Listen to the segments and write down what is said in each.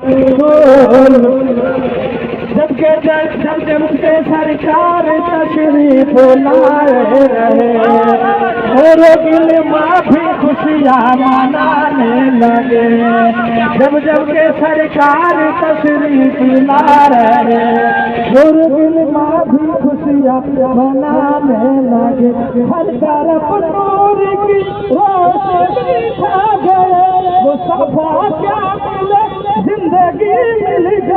जब के जब जब के सरकार दिल माफी खुशियाँ जब के सरकार तशरीफ ला रहे और दिल माफी खुशियाँ लगे। हर तरफ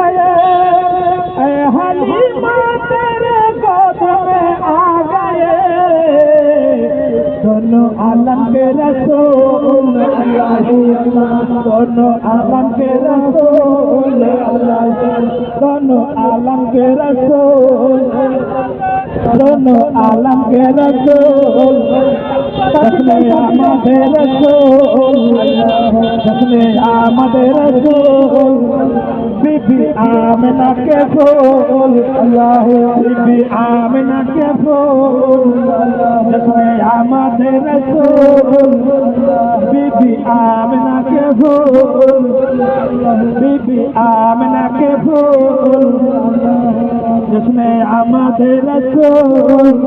गए ऐ हलीमा तेरे गोद में आ गए दोनों आलम के रसूल अल्लाह अल्लाह दोनों आलम के रसूल अल्लाह दोनों आलम के रसूल জন্য আলমকে রসোল তসমে আমাদের রসোল তসমে আমাদের রসোল বিবি আমেনা কে ফোল আল্লাহ বিবি আমেনা কে ফোল তসমে আমাদের রসোল বিবি আমেনা কে ফোল বিবি আমেনা কে रसूल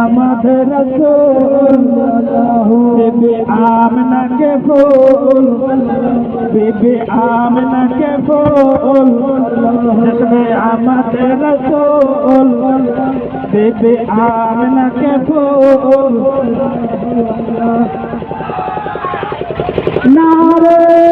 आमद रसूल बीबी आमना के फूल बीबी आमना के फूल जिसमें आमद रसूल बीबी फूल। नारे